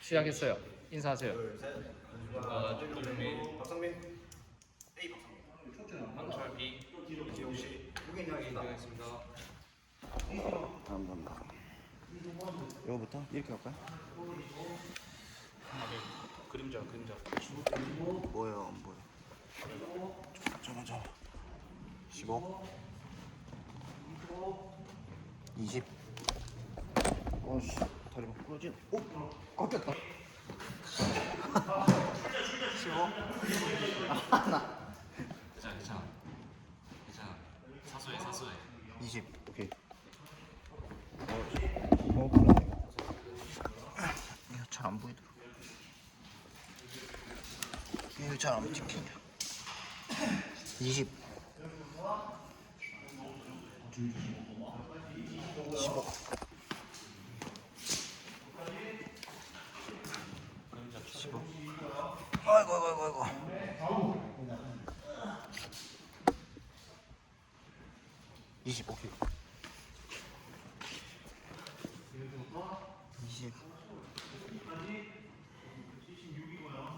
시작했어요. 인사하세요. 어, 박상민, 박상민, A 박상민, 황철 B 이지용 씨, 후견이야기다. 하겠습니다. 감사합니다. 이거부터 이렇게 할까요? 그림자 그림자. 뭐예요? 안 보여. 잠깐만 잠깐. 15 20 어씨 다리가 부러진 오! 꺾였다. 15 괜찮아 괜찮아. 괜찮아. 사소해 사소해. 20 오케이. 어, 부러져 이거 잘 안 보이더라. 이거 잘 안 찍힌다. 20 15 15 아이고 아이고 아이고 아이고. 20 오케이. 20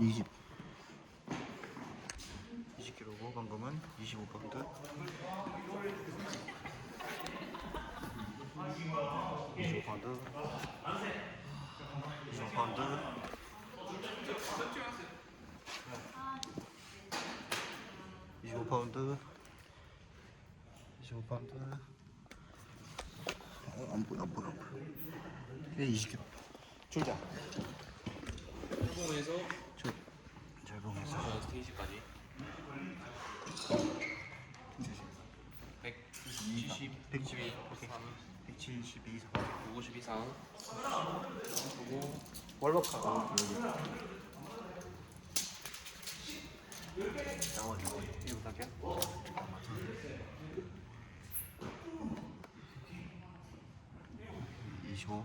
20 20kg고 방금은 25파운드 25파운드 25파운드 25 파운드 25파운드 어, 안 보여 안 보여 안 보여 이게 20kg 줄자 일본에서 저 절봉해서 저 스테이지까지 170, 172, 172 이상 150 이상. 그리고 여기 나와 이거 부탁해요 25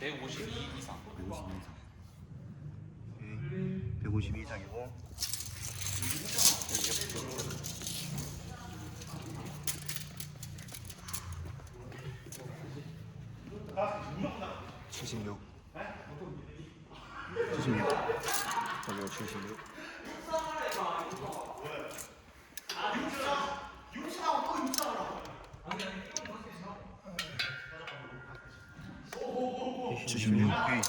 152 이상. 152 이상 오케이 152 이상이고 칠십육 칠십육 저기요 칠십육 칠십육 오케이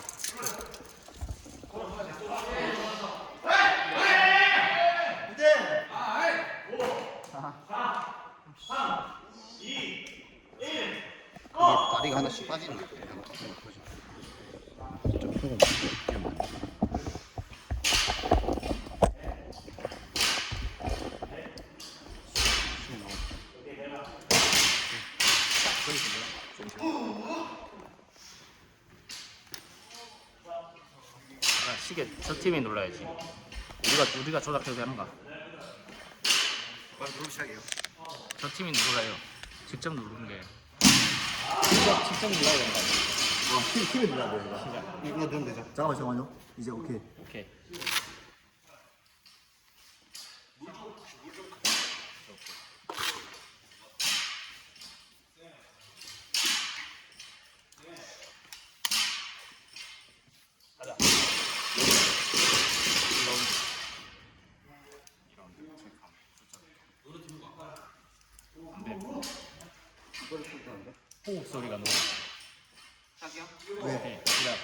이게 다리가 하나씩 빠지는 거 같아요. 좀 펴고 아, 팀이 눌러야지. 우리가 우리가 조작해도 되는가? 빨리 누르기 시작해요. 저 팀이 눌러요. 직접 누르는 게. 직접 직접 눌러야 되는 거? 팀, 팀에 눌러야 돼요. 시작. 이거 누르면 되죠. 잠깐만, 잠깐만요. 이제 오케이. 오케이. 소리가 너무. 왜? 오케이. 시작.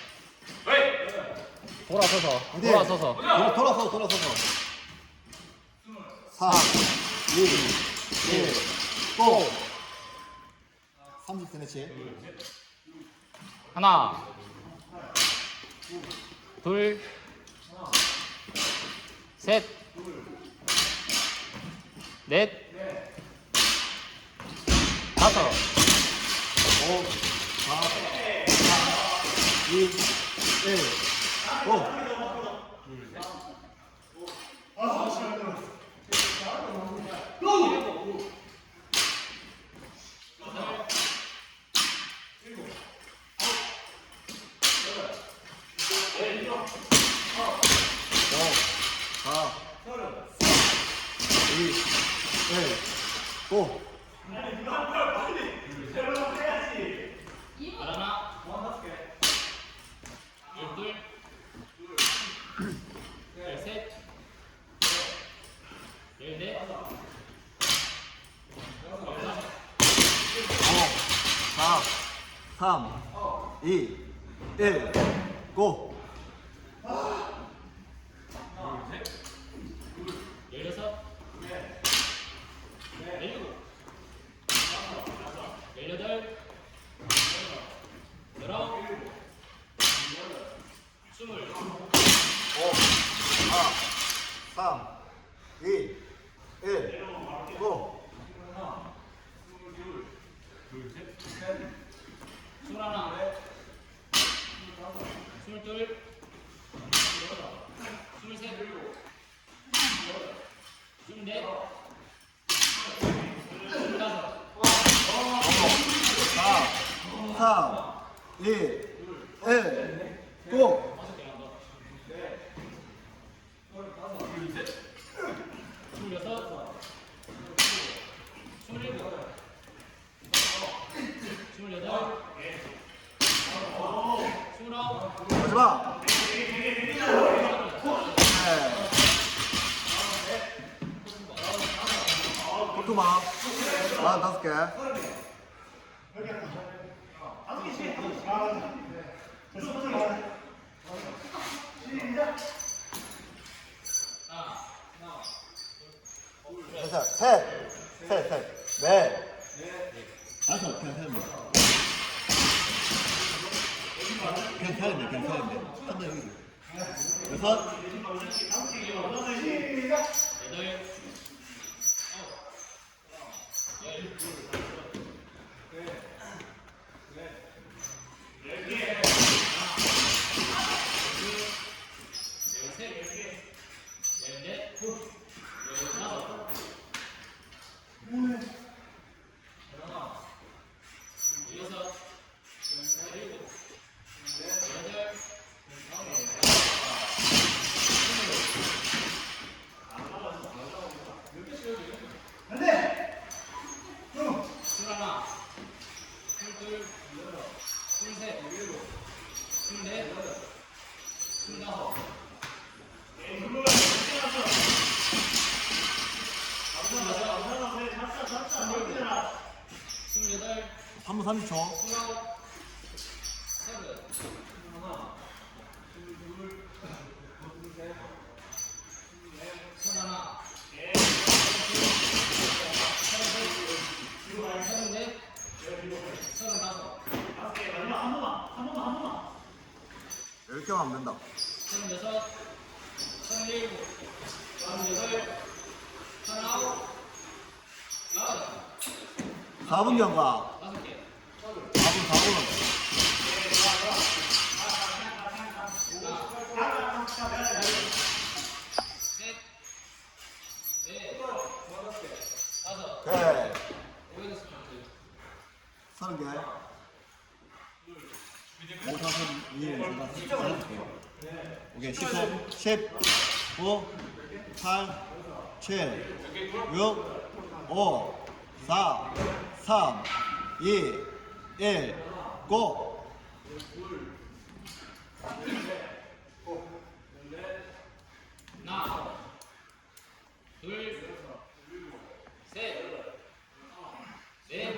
돌아서서 안 돼. 돌아서서 돌아, 돌아서, 돌아서서. 4, 2, 1, 고! 30 스네치. 하나 둘 셋, 넷, 다섯, 5, 4, 4, 2, 1, 5. 마지막! 네. 포토마. 만 다섯 개. 셋, 셋, 셋, 셋, 넷, 다섯, 그냥 세면 돼. 한번 여기. 여섯, 여덟, 안 된다. 4분 경과. 4분, 4분. 네. 서른 개. 오사선 2를 제가 잘라볼게요. 오케이, 10, 10, 9, 8, 7, 6, 5, 4, 3, 2, 1, 고! 하나, 둘, 셋, 넷,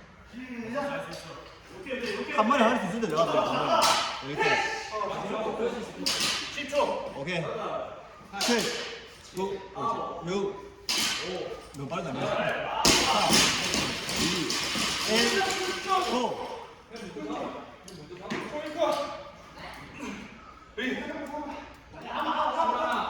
한 번에 할 수 있을 때 내가 나 이렇게. 10초 오케이. 7 6 6 너무 빠르다 4 2 1 5 1 2 3 4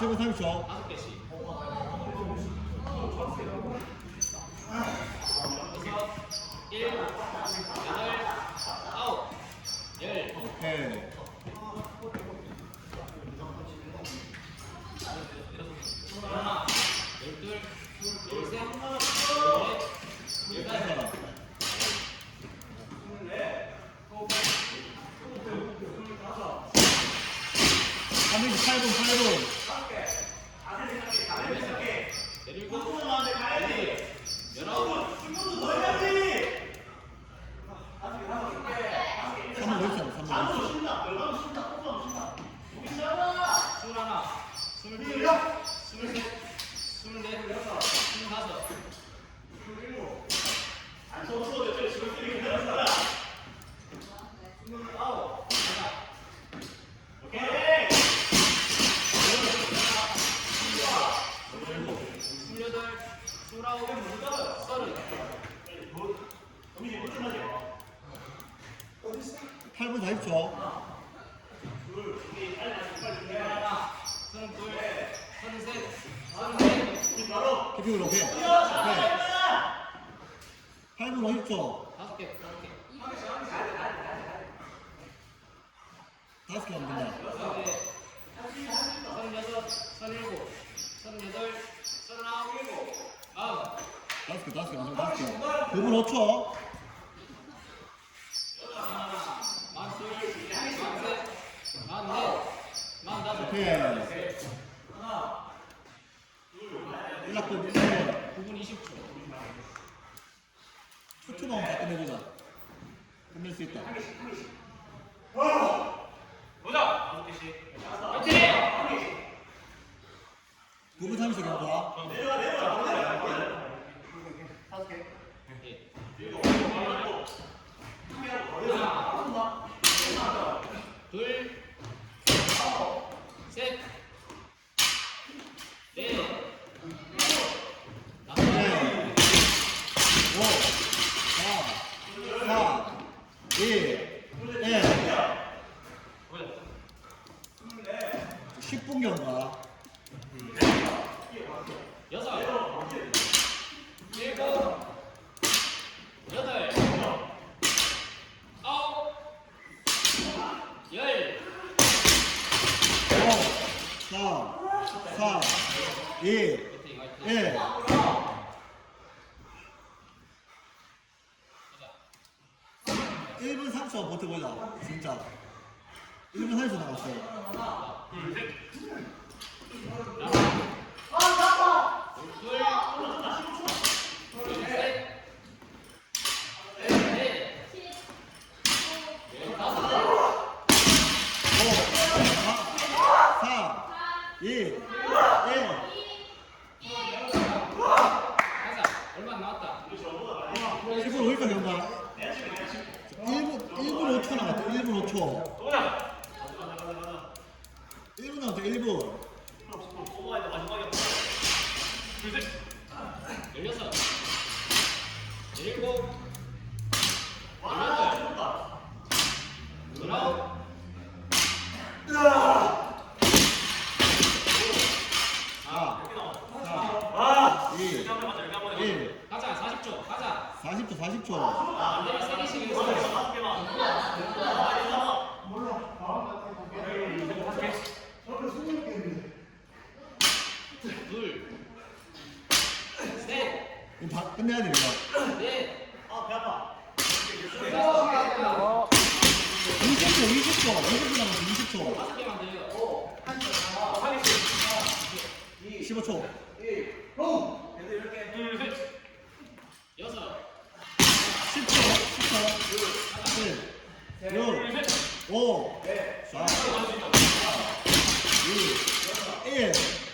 최고 30초. 오케이. 연락도 1분 9분 20초. 초초만 바꿔내보자. 끝낼 수 있다. 보자. 그렇지. 9분 30초 가봐. 내려와 내려와. 다섯 개. 예. 예. 10분경가. 여섯. 일곱. 여덟. 아홉. 열. 5, 4, 4, 2, 1. 3초 버텨보자 진짜. 1분 30초 남았어요 둘셋 1분. 뽑아야 돼 마지막이야. 둘 셋. 열여섯. 일곱. 와. 4, 2, 1.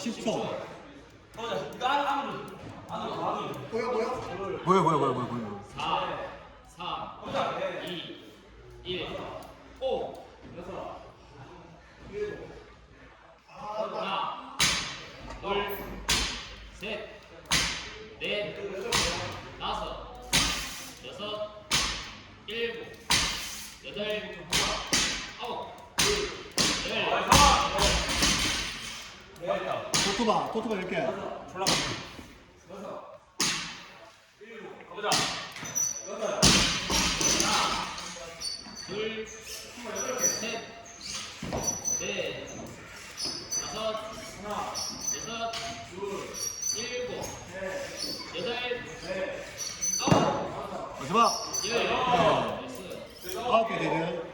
10초. 뭐야 뭐야 뭐야 뭐야 뭐야. takdir ediyorum.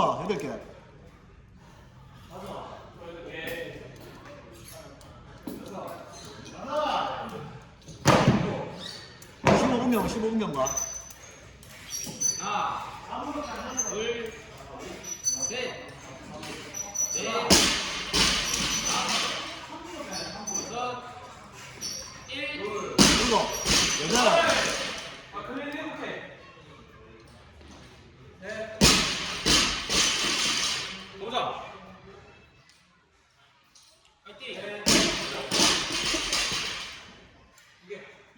吧，还得给。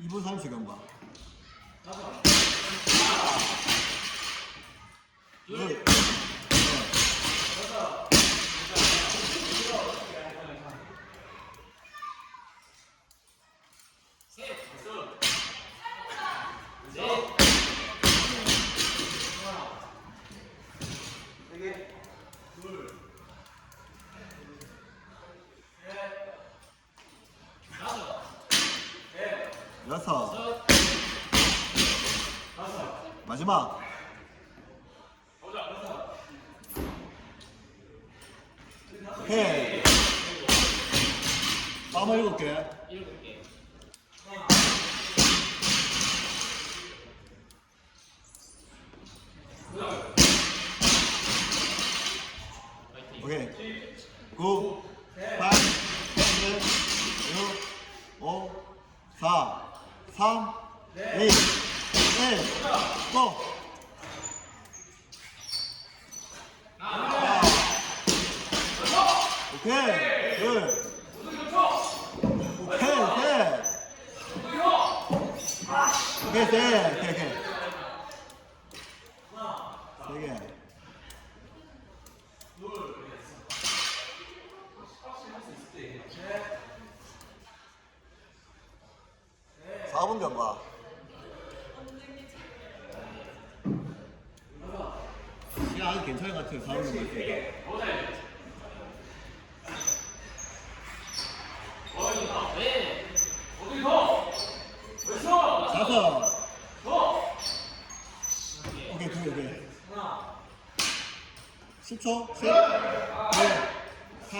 2분 30원 봐. 응. 9, 8, 7, 6, 5, 4, 3, 2, 1, 고! 오케이, 둘. 오케이, 셋. 오케이, 셋. 오케이, 오케이. 세 개. 사분 경과. 야, 아주 괜찮은 것 같아요. 4분 경과. 다섯. 개, 오케이. 10초, 10, 9, 8,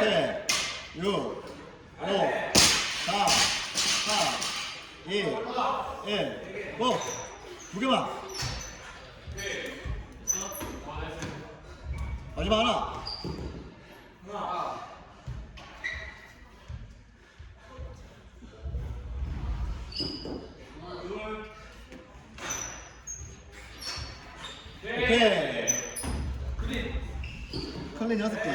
7, 6, 5, 4, 3, 2, 1, 고! 두 개만! 마지막 하나! 오케이! 클린 여섯 개.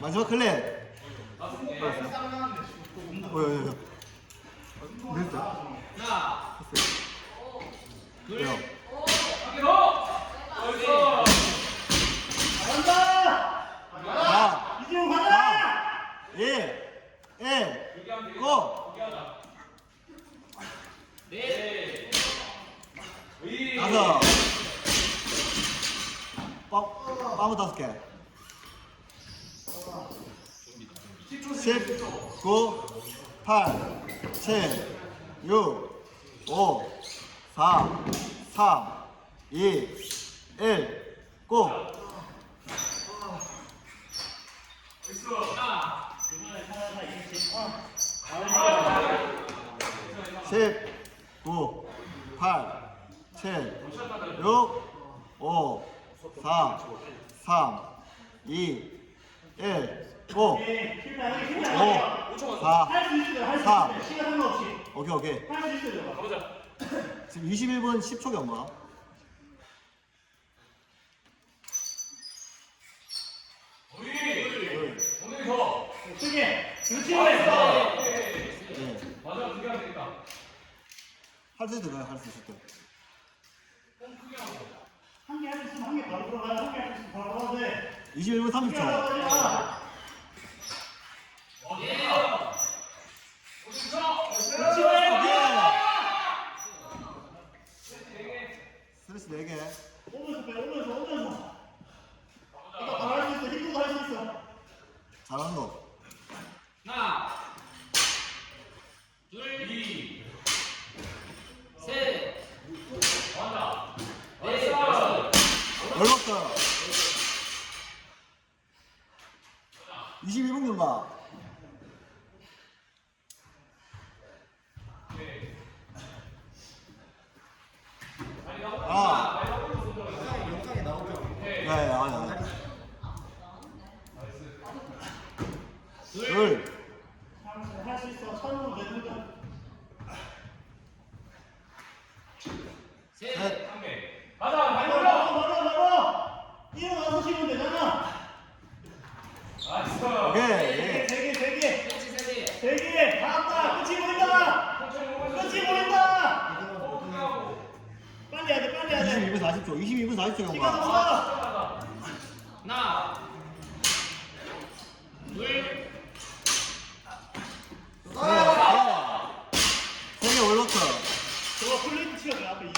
마지막 클린. 어, 어, 어. 됐어. 하나, 둘, 왜요? 자, 이제 가자. 1, 1, 고. 넷, 다섯. 빵, 빵 다섯 개. 10, 9, 8, 7, 6, 5, 4, 3, 2, 1, 고! 십, 구, 팔, 칠, 육, 오, 사, 삼, 이, 일, 5 5 4 4 오케이 오케이 가보자. 지금 21분 10초 경과 우리 오늘 더. 네. 맞아, 두개 하면 되겠다. 할수 있을 거야 할수 있을 거야 한개 할 수 있으면 한 개 바로 들어가요. 한개 할 수 있으면 바로 들어가도 돼. 21분 30초 잘한다. 22분 40초 경과. 하나, 둘, 아! 세개 올렸어. 저거 플레이트 치어 내 앞에 이고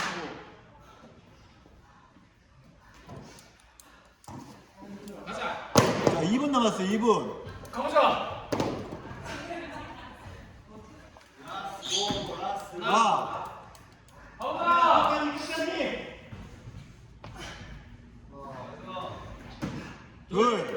가자. 자, 2분 남았어. 2분. 가보자. 하나, 와. 둘